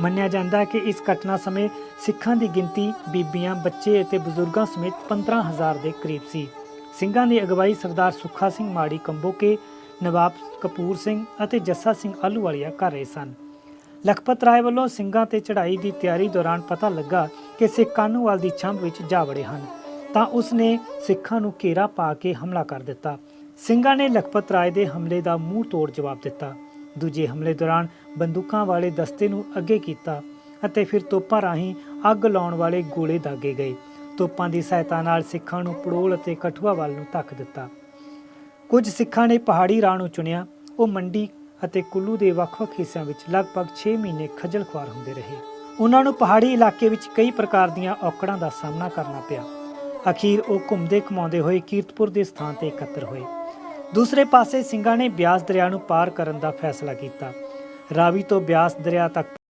ਮੰਨਿਆ ਜਾਂਦਾ ਹੈ ਕਿ ਇਸ ਘਟਨਾ ਸਮੇਂ ਸਿੱਖਾਂ ਦੀ ਗਿਣਤੀ ਬੀਬੀਆਂ, ਬੱਚੇ ਅਤੇ ਬਜ਼ੁਰਗਾਂ ਸਮੇਤ 15000 ਦੇ ਕਰੀਬ ਸੀ। ਸਿੰਘਾਂ ਦੀ ਅਗਵਾਈ ਸਰਦਾਰ ਸੁੱਖਾ ਸਿੰਘ ਮਾੜੀ ਕੰਬੋਕੇ, ਨਵਾਬ ਕਪੂਰ ਸਿੰਘ ਅਤੇ ਜੱਸਾ ਸਿੰਘ ਆਲੂਵਾਲੀਆ ਕਰ ਰਹੇ ਸਨ। ਲਖਪਤ ਰਾਏ ਵੱਲੋਂ ਸਿੰਘਾਂ ਤੇ ਚੜ੍ਹਾਈ ਦੀ ਤਿਆਰੀ ਦੌਰਾਨ ਪਤਾ ਲੱਗਾ ਕਿ ਸਿੱਖ ਕਾਨੂੰਵਾਲ ਦੀ ਛੰਭ ਵਿੱਚ ਜਾ ਵੜੇ ਹਨ, ਤਾਂ ਉਸ ਨੇ ਸਿੱਖਾਂ ਨੂੰ ਘੇਰਾ ਪਾ ਕੇ ਹਮਲਾ ਕਰ ਦਿੱਤਾ। ਸਿੰਘਾਂ ਨੇ ਲਖਪਤ ਰਾਏ ਦੇ ਹਮਲੇ ਦਾ ਮੂੰਹ ਤੋੜ ਜਵਾਬ ਦਿੱਤਾ। ਦੂਜੇ ਹਮਲੇ ਦੌਰਾਨ ਬੰਦੂਕਾਂ ਵਾਲੇ ਦਸਤੇ ਨੂੰ ਅੱਗੇ ਕੀਤਾ ਅਤੇ ਫਿਰ ਤੋਪਾਂ ਰਾਹੀਂ ਅੱਗ ਲਾਉਣ ਵਾਲੇ ਗੋਲੇ ਦਾਗੇ ਗਏ। ਤੋਪਾਂ ਦੀ ਸਹਾਇਤਾ ਨਾਲ ਸਿੱਖਾਂ ਨੂੰ ਪੜੋਲ ਅਤੇ ਕਠੂਆ ਵੱਲ ਨੂੰ ਧੱਕ ਦਿੱਤਾ। ਕੁਝ ਸਿੱਖਾਂ ਨੇ ਪਹਾੜੀ ਰਾਹ ਨੂੰ ਚੁਣਿਆ। ਉਹ ਮੰਡੀ ਅਤੇ ਕੁੱਲੂ ਦੇ ਵੱਖ-ਵੱਖ ਹਿੱਸਿਆਂ ਵਿੱਚ ਲਗਭਗ 6 ਮਹੀਨੇ ਖੱਜਲ ਖੁਆਰ ਹੁੰਦੇ ਰਹੇ। ਉਹਨਾਂ ਨੂੰ ਪਹਾੜੀ ਇਲਾਕੇ ਵਿੱਚ ਕਈ ਪ੍ਰਕਾਰ ਦੀਆਂ ਔਕੜਾਂ ਦਾ ਸਾਹਮਣਾ ਕਰਨਾ ਪਿਆ। ਅਖੀਰ ਉਹ ਘੁੰਮਦੇ ਘਮਾਉਂਦੇ ਹੋਏ ਕੀਰਤਪੁਰ ਦੇ ਸਥਾਨ ਤੇ ਇਕੱਤਰ ਹੋਏ। ਦੂਸਰੇ ਪਾਸੇ ਸਿੰਘਾਂ ਨੇ ਬਿਆਸ ਦਰਿਆ ਨੂੰ ਪਾਰ ਕਰਨ ਦਾ ਫੈਸਲਾ ਕੀਤਾ। ਰਾਵੀ ਤੋਂ ਬਿਆਸ ਦਰਿਆ ਤੱਕ